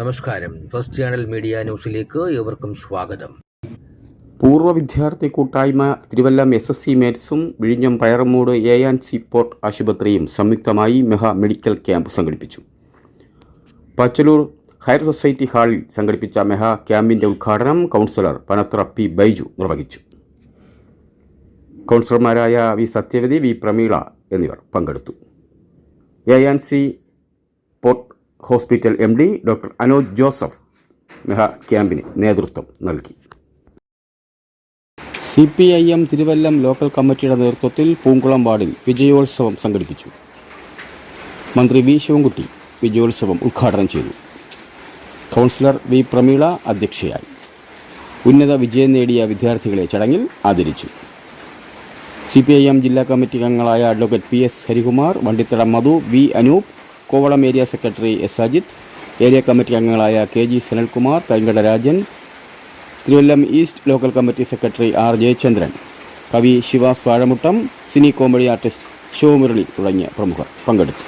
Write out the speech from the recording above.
നമസ്കാരം. First channel media ന്യൂസിലേക്ക് ഏവർക്കും സ്വാഗതം. പൂർവ വിദ്യാർത്ഥി കൂട്ടായ്മ തിരുവല്ലം എസ് എസ് സി മേറ്റ്സും വിഴിഞ്ഞം Payaramoodu A and C port ആശുപത്രിയും സംയുക്തമായി മെഹാ മെഡിക്കൽ ക്യാമ്പ് സംഘടിപ്പിച്ചു. പച്ചലൂർ ഹയർ സൊസൈറ്റി ഹാളിൽ സംഘടിപ്പിച്ച മെഹാ ക്യാമ്പിന്റെ ഉദ്ഘാടനം കൗൺസിലർ പനത്ര പി ബൈജു നിർവഹിച്ചു. കൗൺസിലർമാരായ വി സത്യവതി വി പ്രമീള എന്നിവർ പങ്കെടുത്തു. A and C hospital M D doctor Anoj Joseph mega ക്യാമ്പിന് നേതൃത്വം നൽകി. C P I M Thiruvallam local കമ്മിറ്റിയുടെ നേതൃത്വത്തിൽ പൂങ്കുളം വാർഡിൽ വിജയോത്സവം സംഘടിപ്പിച്ചു. മന്ത്രി വി ശിവൻകുട്ടി വിജയോത്സവം ഉദ്ഘാടനം ചെയ്തു. കൗൺസിലർ വി പ്രമീള അധ്യക്ഷയായി. ഉന്നത വിജയം നേടിയ വിദ്യാർത്ഥികളെ ചടങ്ങിൽ ആദരിച്ചു. സി പി ഐ എം ജില്ലാ കമ്മിറ്റി അംഗങ്ങളായ advocate P S Harikumar Vandithada Madhu V Anoop Kovalam area secretary S Ajith area committee അംഗങ്ങളായ K G Sanalkumar Karinkada Rajan Thiruvallam east local committee secretary R Jayachandran കവി Shivas Vazhamuttam cine comedy artist Shivamurali Murali തുടങ്ങിയ പ്രമുഖർ പങ്കെടുത്തു.